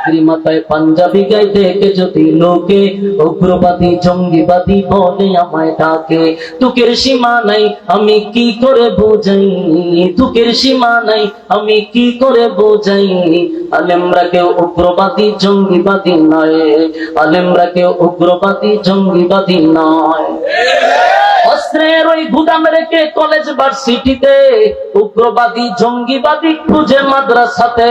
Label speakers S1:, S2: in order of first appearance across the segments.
S1: চাকরি মাথায় পাঞ্জাবি গায়ে দেখে যদি লোকে? উগ্রবাদী, জঙ্গিবাদী বলে আমায় ডাকে। তুকের সীমা নাই, আমি কি করে বোঝাই? তুকের সীমা নাই, আমি কি করে বোঝাই? আলেমরা কেউ উগ্রবাদী, জঙ্গিবাদী নয়। আলেমরা কেউ উগ্রবাদী, জঙ্গিবাদী নয়। অস্ত্রের ওই গুদাম রেখে কলেজ ভার্সিটিতে উগ্রবাদী, জঙ্গিবাদী খুঁজে মাদ্রাসাতে।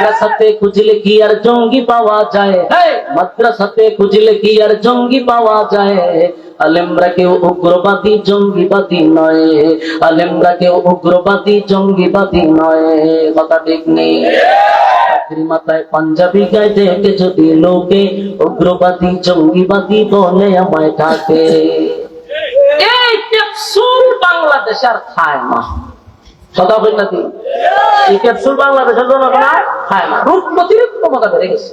S1: মাদ্রাসাতে খুঁজলে কি আর জঙ্গি পাওয়া যায়? মাদ্রাসাতে খুঁজলে কি আর জঙ্গি পাওয়া যায়? আলেমরা কেউ উগ্রবাদী, জঙ্গিবাদী নয়। আলেমরা কেউ উগ্রবাদী, জঙ্গিবাদী নয়। কথা ঠিক নেই? পাঞ্জাবি গায়ে দেখে যদি লোকে উগ্রবাদী, জঙ্গিবাদী বলে আমায় ডাকে। বাংলাদেশ আর খায় না। কথা বল না তুই এই ক্যাপসুল বাংলাদেশের খায় না। রূপ ক্ষমতা বেড়ে গেছে।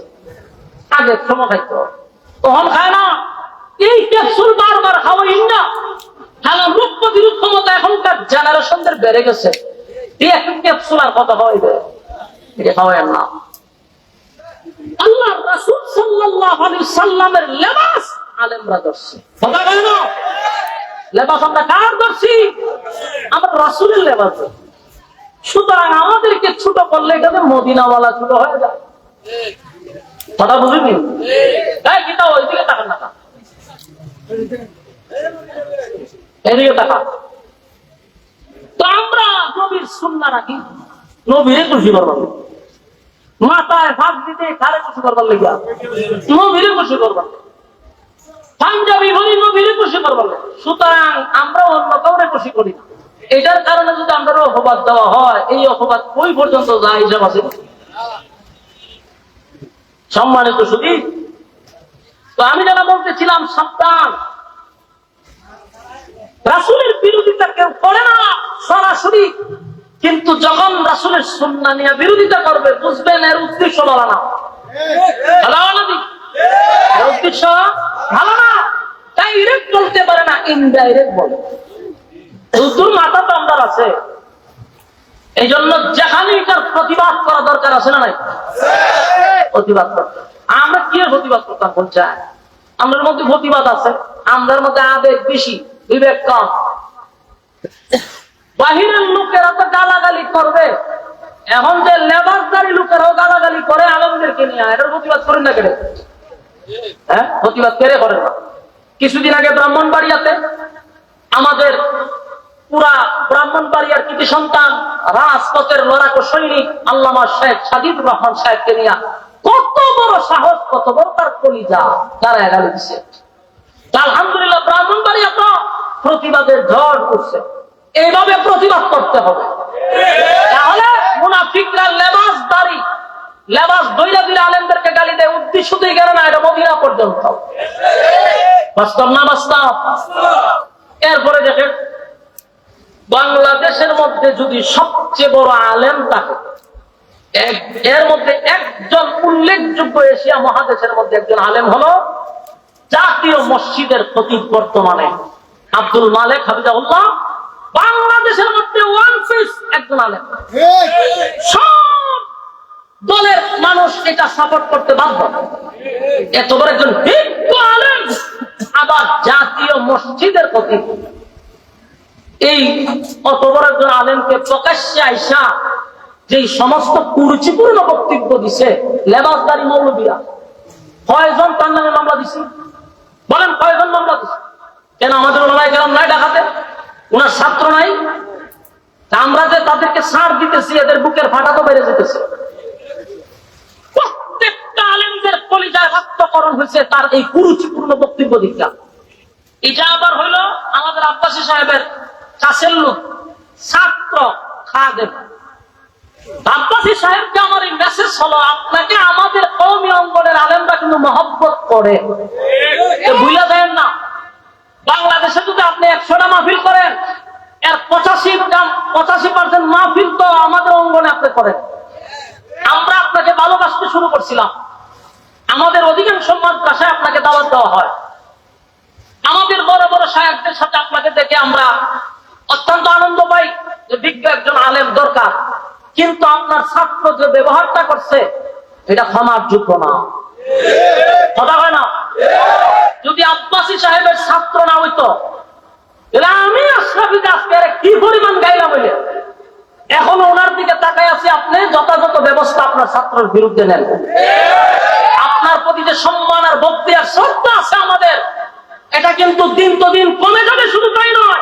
S1: আগে খাইতো তখন খায় না। এই ক্যাপসুল বারবার রূপ ক্ষমতা এখনকার জেনারেশনদের বেড়ে গেছে। এক ক্যাপসুল আর এটা না। আল্লাহ সাল্লাল্লাহু আলাইহি সাল্লামের লেবাস আলেমরা ধরছে। কথা বলে না? লেবাস আমরা কার ধরছি? আমরা রাসূলের লেবাস। সুতরাং আমাদেরকে ছোট করলে এটাতে মদিনাওয়ালা ছোট হয়ে যায়। কথা বুঝিনি এদিকে আমরা নবীর নবীরে খুশি করবার মাথায় দিতে খুশি করবার লেগে। খুশি খুশি করবার। সুতরাং আমরা অন্য কাউরে খুশি করি না। এটার কারণে যদি আমরা অপবাদ দেওয়া হয়, এই অপবাদ কই পর্যন্ত যায় হিসাব আছে সম্মানিত শুধু তো আমি যারা বলতেছিলাম সাবধান রাসুলের বিরোধিতা কেউ করে না, সরাসরি। কিন্তু যখন রাসুলের সন্না নিয়ে বিরোধিতা করবে, বুঝবেন এর উদ্দেশ্য ভালো না। উদ্দেশ্য ভালো না। ডাইরেক্ট বলতে পারে না ইনডাইরেক্ট বলে। উদ্দুর মাথা আমার আছে। এই জন্য যেখানে এটার প্রতিবাদ করা দরকার আছে না নাই? প্রতিবাদ আমরা কি প্রতিবাদ করতাম আমাদের মধ্যে প্রতিবাদ আছে আমাদের মধ্যে আবেগ বেশি, বিবেক কম। বাহিরের লোকেরা তো গালাগালি করবে। এখন যে লেবাসদারি লোকেরাও গালাগালি করে আলমদেরকে নিয়ে, এটার প্রতিবাদ করেন না কেড়ে হ্যাঁ প্রতিবাদ কেড়ে করেন না। কিছুদিন আগে ব্রাহ্মণবাড়িয়াতে আমাদের পুরা ব্রাহ্মণবাড়িয়ার কৃতি সন্তান, রাজপথের লড়াকু সৈনিক আল্লামা শেখ সাজিদুর রহমান সাহেবকে নিয়ে কত বড় সাহস, কত বড় তার কলিজা তারা এগালি দিচ্ছে আলহামদুলিল্লাহ ব্রাহ্মণবাড়িয়া তো প্রতিবাদের ঝড় উঠছে এইভাবে প্রতিবাদ করতে হবে। তাহলে মুনাফিকরা লেবাস দাড়ি লেবাস দইরা দিলে আলেমদেরকে গালি দেয়, উদ্দেশ্য দিয়ে গেল না, এটা মদিনা পর্যন্ত। বাস্তব না বাস্তব এরপরে দেখেন বাংলাদেশের মধ্যে যদি সবচেয়ে বড় আলেম থাকে এর মধ্যে একজন উল্লেখযোগ্য এশিয়া মহাদেশের মধ্যে একজন আলেম হলো জাতীয় মসজিদের খতিব বর্তমানে আব্দুল মালেক হাবিজাউল্লাহ বাংলাদেশের মধ্যে ওয়ান পিস একজন আলেম। সব দলের মানুষ এটা সাপোর্ট করতে বাধ্য। এত বড় একজন আবার জাতীয় মসজিদের খতিব। এই অত বড় একজন আলেমকে প্রকাশ্যে আইসা যে সমস্ত কুরুচিপূর্ণ বক্তব্য দিছে, লেবাসদারি মৌলবীরা। কয়জন তার নামে মামলা দিছে? বলেন, কয়জন মামলা দিছি? কেন আমাদের ওলামাই কেরাম নাই ডাকাতে? ওনার ছাত্র নাই? আমরা যে তাদেরকে ছাড় দিতেছি, এদের বুকের ফাটা তো বেড়ে যেতেছে। প্রত্যেকটা আলেমদের কলিজায় রক্তকরণ হয়েছে তার এই কুরুচিপূর্ণ বক্তব্য দিকটা এটা আবার হইল আমাদের আব্বাসী সাহেবের কাছের লোক, ছাত্র আমাদের অঙ্গনে আপনি করেন। আমরা আপনাকে ভালোবাসতে শুরু করছিলাম। আমাদের অধিকাংশ মাদ্রাসায় আপনাকে দাওয়াত দেওয়া হয়। আমাদের বড় বড় সাহেবদের সাথে আপনাকে দেখে আমরা অত্যন্ত আনন্দ পাই যে বিজ্ঞ একজন আলেম দরকার। কিন্তু আপনার ছাত্র যে ব্যবহারটা করছে, এটা ক্ষমার যোগ্য না। কথা হয় না? যদি আব্বাসী সাহেবের ছাত্র না হইতো আমি আশরাফিকে আজকে কি পরিমাণ গাইলাম হইলে? এখনও ওনার দিকে তাকাই আছি, আপনি যথাযথ ব্যবস্থা আপনার ছাত্রের বিরুদ্ধে নেন। আপনার প্রতি যে সম্মান আর ভক্তি আর শ্রদ্ধা আছে আমাদের, এটা কিন্তু দিন তো দিন কমে যাবে, শুধু তাই নয়।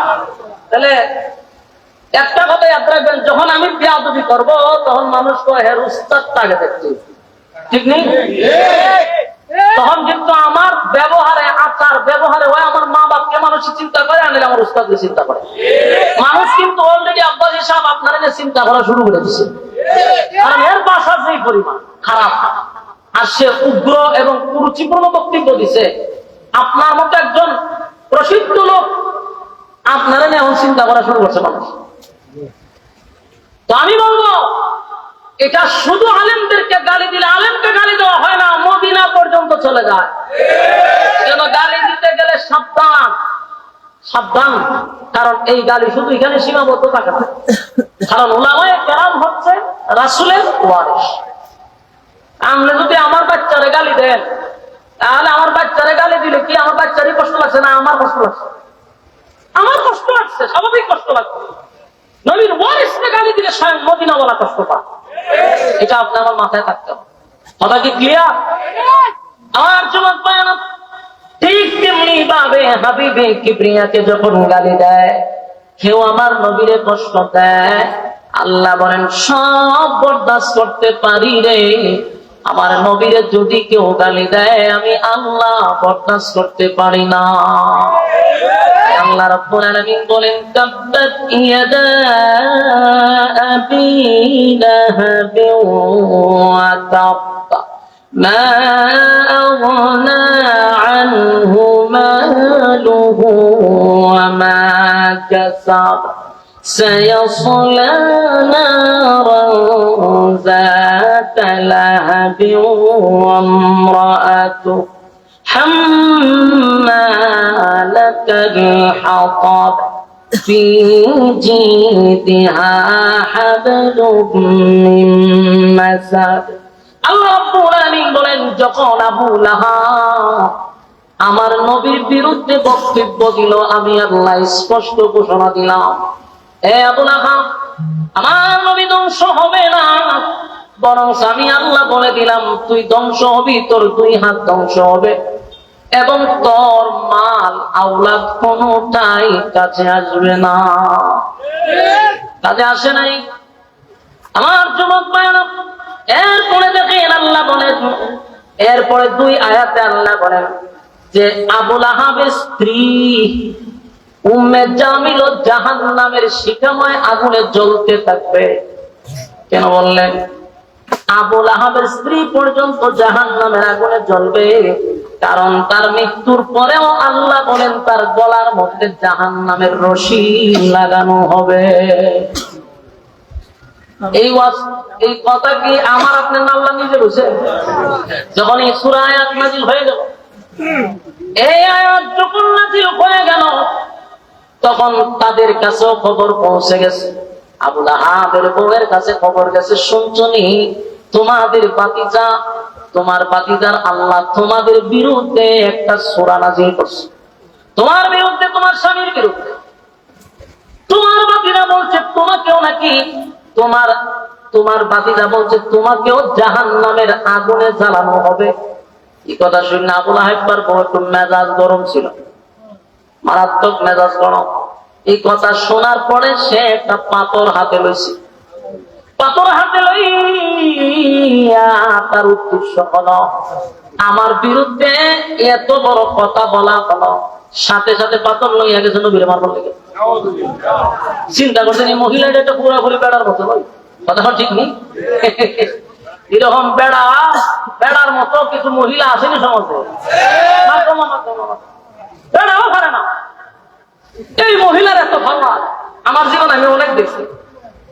S1: তাহলে একটা কথা ইয়াদ রাখবেন যখন আমি বিয়াদবি করব, তখন মানুষ হের উস্তাদটাকে দেখছি ঠিক নেই? তখন কিন্তু আমার ব্যবহারে, আচার ব্যবহারে হয়, আমার মা বাপকে মানুষ চিন্তা করে, আনলে আমার উস্তাদকে চিন্তা করে। মানুষ কিন্তু অলরেডি আব্বাসী সাহেব আপনারা নিয়ে চিন্তা করা শুরু করে দিচ্ছে কারণ এর বাসা যেই পরিমাণ, খারাপ। আর সে উগ্র এবং কুরুচিপূর্ণ বক্তব্য দিছে। আপনার মতো একজন প্রসিদ্ধ লোক আপনারা এখন চিন্তা করা শুরু করছে মানুষ। তো আমি বলব, এটা শুধু আলেমদেরকে গালি দিলে আলেমকে গালি দেওয়া হয় না, মদিনা পর্যন্ত চলে যায়। কেন গালি দিতে গেলে সাবধান সাবধান, কারণ এই গালি শুধু এখানে সীমাবদ্ধ থাকে না। কারণ ওলামায় কেরাম হচ্ছে রাসুলের ওয়ারিস আপনি যদি আমার বাচ্চারে গালি দেন, তাহলে আমার বাচ্চারে গালি দিলে কি আমার বাচ্চারই কষ্ট লাগছে না, আমার কষ্ট লাগছে আমার কষ্ট লাগছে, স্বাভাবিক কষ্ট লাগছে। নবীর ওয়ারিসকে গালি দিলে স্বয়ং মদিনাওয়ালা কষ্ট পায় এটা আপনি আমার মাথায় থাকতে হবে। কথা কি ক্লিয়ার আমার যুবক পায় না। ঠিক তেমনি ভাবে হাবিবে কিবরিয়াকে যখন গালি দেয় কেউ আমার নবীরে কষ্ট দেয়, আল্লাহ বলেন, সব বরদাস্ত করতে পারি রে। আমার নবীরে যদি কেউ গালি দেয়, আমি আল্লাহ বরদাস্ত করতে পারি না। আল্লাহ রাব্বুল আলামিন বলেন তাব্বাত ইয়াদা আবি লাহাব ওয়া তাব্বা মা আগনা আনহু মালুহু ওয়া মা কাসাব سيصلى نارا ذات لهب وامرأته حمالة الحطب في جيدها حبل من مسد আল্লাহ রাব্বুল আলামিন বলেন যখন আবু লাহাব আমার নবীর বিরুদ্ধে বক্তব্য দিল আমি আল্লাহ স্পষ্ট ঘোষণা দিলাম এ আবু লাহাব আমার নবী ধ্বংস হবে না বরং আমি আল্লাহ বলে দিলাম তুই ধ্বংস হবি তোর দুই হাত ধ্বংস হবে এবং তোর মাল আউলাদ কোনটাই কাছে আসবে না। কাজে আসে নাই। আমার যুবক ভাইয়েরা, এরপরে দেখেন আল্লাহ বলেন এরপরে দুই আয়াতে আল্লাহ বলেন যে আবুল আহাবের স্ত্রী উম্মে জামিল ও জাহান নামের শিখাময় আগুনে জ্বলতে থাকবে। কেন বললেন? আবুল আহাবের স্ত্রী পর্যন্ত জাহান নামের আগুনে জ্বলবে। কারণ তার মৃত্যুর পরেও আল্লাহ বলেন, তার গলার মধ্যে জাহান নামের রশি লাগানো হবে। এই কথা কি আমার আপনার আল্লাহ নিজে বুঝে যখন এই সুরা আয়াত নাজিল হয়ে গেল, এই আয়াত যখন নাজিল হয়ে গেল, তখন তাদের কাছেও খবর পৌঁছে গেছে। আবুল আহাবের বউয়ের কাছে খবর গেছে শুনছনি তোমাদের বাতিজা তোমার বাতিজার আল্লাহ তোমাদের বিরুদ্ধে একটা সোরা নাজিল করছে। তোমার বিরুদ্ধে, তোমার স্বামীর বিরুদ্ধে। তোমার বাতিরা বলছে, তোমাকেও নাকি তোমার তোমার বাতিরা বলছে, তোমাকেও জাহান নামের আগুনে জ্বালানো হবে। এই কথা শুনে আবুল আহেবার বউ একটু মেজাজ গরম ছিল। মারাত্মক মেজাজ গরম। এই কথা শোনার পরে সে একটা পাথর হাতে লইছে। পাথর হাতে লইয়া তার উদ্দেশ্য হলো, আমার বিরুদ্ধে এত বড় কথা বলা হলো, সাথে সাথে পাথর লইয়া গেছে নবীর মারবার লেগে চিন্তা করছেন এই মহিলাটা একটা পুরোপুরি বেড়ার মতো নয়? কথা ঠিক নেই? এরকম বেড়া, বেড়ার মতো কিছু মহিলা আসেনি সমাজে? পারে এই মহিলার এত ভালো আমার জীবন আমি অনেক দেখছি।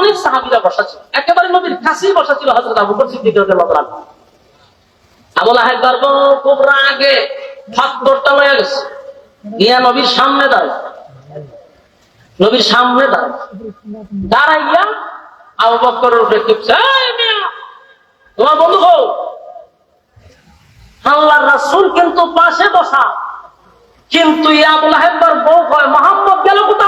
S1: অনেক সাহাবীরা একেবারে নবীর কাছেই বসা ছিল আবু বকর সিদ্দিক রাদিয়াল্লাহু তাআলা আবু খুব রাগে লইয়া গেছে। ইয়া নবীর সামনে দাঁড়ায়। নবীর সামনে দাঁড়ায়। দাঁড়াইয়া আবু মিয়া, তোমার বন্ধু আল্লাহর রাসূল কিন্তু পাশে বসা। কিন্তু ইয়া আবুল আহেবার বউ কয়, মোহাম্মদ গেল কোথায়?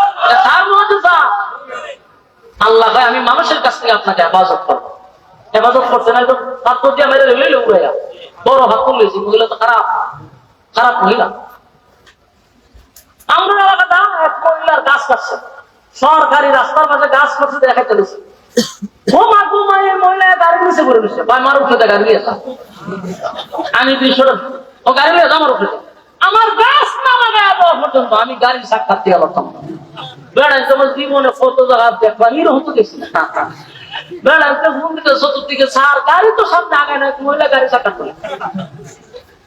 S1: আল্লাহ ভাই, আমি মানুষের কাছ থেকে আপনাকে হেফাজত করব। হেফাজত করতে না তো হাত তো দিয়ে মেরে রেলে উড়াইয়া বড় হাত তুলেছি মহিলা তো খারাপ। খারাপ মহিলা। আমরা সরকারি রাস্তার পাশে গাছ কাটছে দেখা চলেছে মহিলা। আমি আমার উঠে। আমার গাছ না লাগায় দেওয়া পর্যন্ত আমি গাড়ির সাক্ষাৎ দিয়ে পারতাম বেড়াই তোমার জীবনে কত জায়গা দেখলাম এরকম তো গেছি বেড়াই তো ঘুম দিকে চতুর্দিকে সার, গাড়ি তো সামনে আগায় না মহিলা গাড়ি সাক্ষাৎ করে।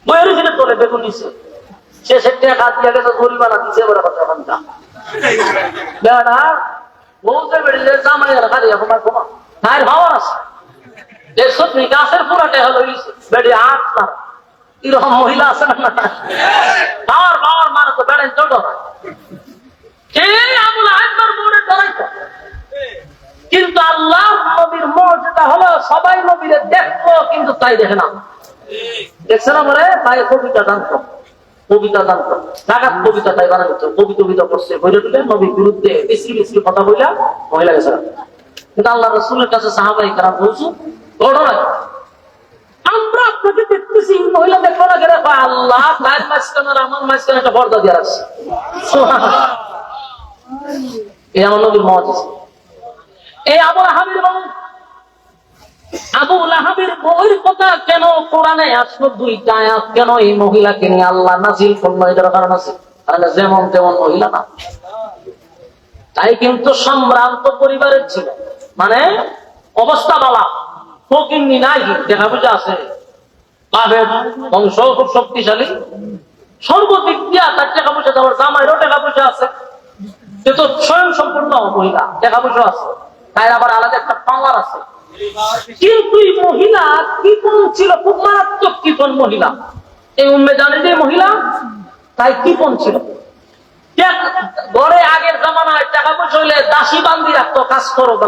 S1: বইয়ের জন্য তোলে বেগুন নিচ্ছে সে সেটা কাজ দিয়ে গেছে, জরিমানা দিচ্ছে এবার কথা ঘণ্টা বেড়া বউতে বেড়ে জামাই খালি এখন আর ঘুমা ভাইয়ের ভাবার আছে। দেখছ তুমি গাছের পুরাটে হলো বেড়ে আট না এরকম মহিলা আছে বাবার বাবার তো। কিন্তু আল্লাহ নবীর মর্যাদা হলো সবাই কিন্তু তাই দেখে না। দেখছে না তাই কবিতা কবিতা কবিতা তাই কবি কবিতা করছে দিলে নবীর বিরুদ্ধে কথা বইলা মহিলা গেছে। কিন্তু আল্লাহ রসুলের কাছে বলছো ঘটনা? আমরা আপনাকে দেখতেছি মহিলা দেখো না কেন আল্লাহ তার আমার মাঝখানে একটা পর্দা দিয়ে রাখছে এই আমার নবীর মত এই আবু আহাবির বাবু আবু লাহাবের বউয়ের কথা কেন কোরআনে আসলো কেন এই মহিলাকে নিয়ে আল্লাহ নাজিল করল? এটার কারণ আছে। তাহলে যেমন তেমন মহিলা না। তাই কিন্তু সম্ভ্রান্ত পরিবারের ছিল মানে অবস্থা বলা। ফকিন্নি নাই, দেখা বুঝা আছে। বংশ খুব শক্তিশালী। সর্বদিক দিয়া তার টাকা পয়সা দেওয়ার জামাইরও টাকা পয়সা আছে। সে তো স্বয়ং সম্পূর্ণ মহিলা টাকা পয়সা আছে। তাই আবার আলাদা একটা পাওয়ার আছে। কিন্তু এই মহিলা কৃপণ ছিল খুব মারাত্মক কৃপণ মহিলা। এই উম্মে জানে যে মহিলা, তাই কি কৃপণ ছিল। ঘরে আগের জামানায় টাকা পয়সা হইলে দাসী বান্ধি রাখতো কাজ করো তে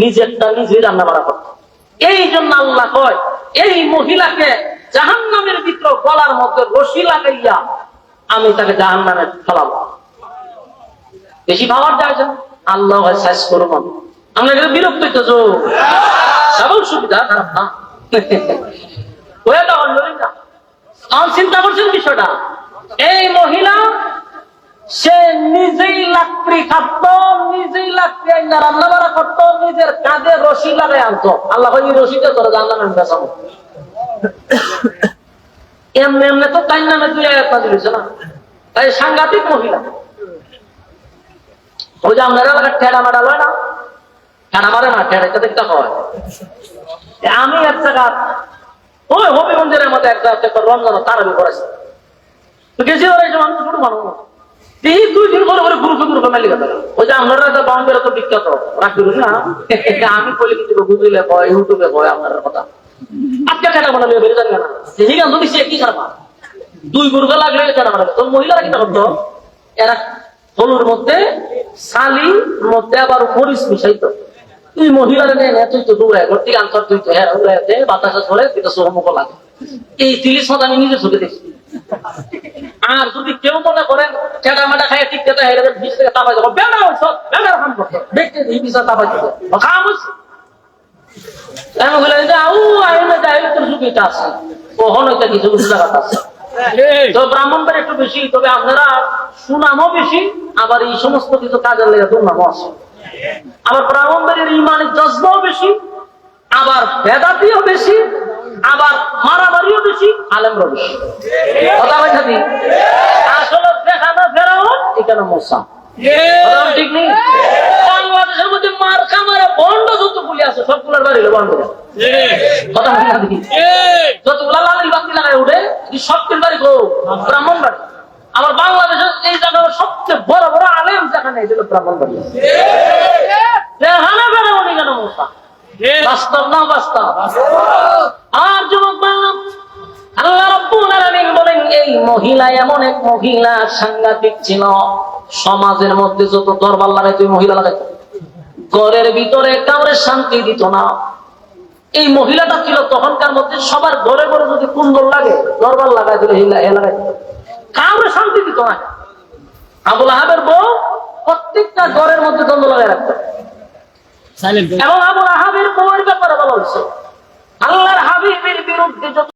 S1: নিজেরটা নিজেই রান্না বাড়া করতো। এই জন্য আল্লাহ কয়, এই মহিলাকে জাহান নামের ভিতর গলার মধ্যে রশি লাগাইয়া আমি তাকে জাহান নামে ফেলাবো। বেশি ভাবার যায় আল্লাহ শেষ করব আমরা বিরক্ত সবল সুবিধা, খারাপ না। চিন্তা করছেন বিষয়টা। এই মহিলা সে নিজেই লাকড়ি খাটত, নিজেই লাকড়ি আইনা রান্না বাড়া করত, নিজের কাঁধে রশি লাগাই আনতো। আল্লাহ এই রশিটা তোরা জানলাম আমি বেসাবো এমনি এমনি তো তাই নামে তুই একটা দিলিস না? তাই সাংঘাতিক মহিলা। ওই যে আপনার এলাকার ঠেড়া মারা লয় না? ঠেড়া মারে না, ঠেড়া এটা দেখতে হয়। আমি এক জায়গা, ওই হবিগঞ্জের মধ্যে একটা একটা রমজান তারাবি করেছে। তো গেছি ওরা মানুষ ছোট মানুষ এই দুই দিন ওই যে তো বিখ্যাত দুই লাগলে আবার তুই মহিলারা নেই তুই তো দৌড়ায় ঘর তুই তো হ্যাঁ উড়াইতে বাতাসে ছড়ে তুই লাগে। এই তিরিশ আমি নিজে চোখে দেখছি আর যদি কেউ মনে করেন চেটা মেটা খাই ঠিক চেটা হেরে বিশ থেকে তাপাই দেবো বেড়া সব বেড়া কাম করতো দেখতে এই তাপাই দেবো কাম আমি বলে যে আউ আইনে যাই তোর ঝুঁকিটা আছে। কখন হইতে কিছু কিছু জায়গাটা আছে। তো ব্রাহ্মণদের একটু বেশি তবে আপনারা সুনামও বেশি আবার এই সমস্ত কিছু কাজের লেগে দুর্নামও আছে। আবার ব্রাহ্মণদের ইমানের জজবাও বেশি আবার বেদাতিও বেশি আবার মারামারিও বেশি, আলেমরও বেশি। কথা বলছি? আসলে দেখানো ফেরাও এখানে বল ঠিক নেই? বাংলাদেশের বাংলাদেশের এই সবচেয়ে বড় বড় আলেম যেখানে ব্রাহ্মণ বাড়ি। বাস্তব না বাস্তব? আর যুবক বলেন, এই মহিলাটা তখনকার মধ্যে, সবার ঘরে ঘরে যদি কুন্দর লাগে, দরবার লাগাই দিল লাগাই কাউরে শান্তি দিত না। আবুল আহাবের বউ প্রত্যেকটা ঘরের মধ্যে দ্বন্দ্ব লাগাই রাখতো। এবং আবুল আহাবের বউয়ের ব্যাপারে বলা হয়েছে আল্লাহর হাবিবের বিরুদ্ধে যত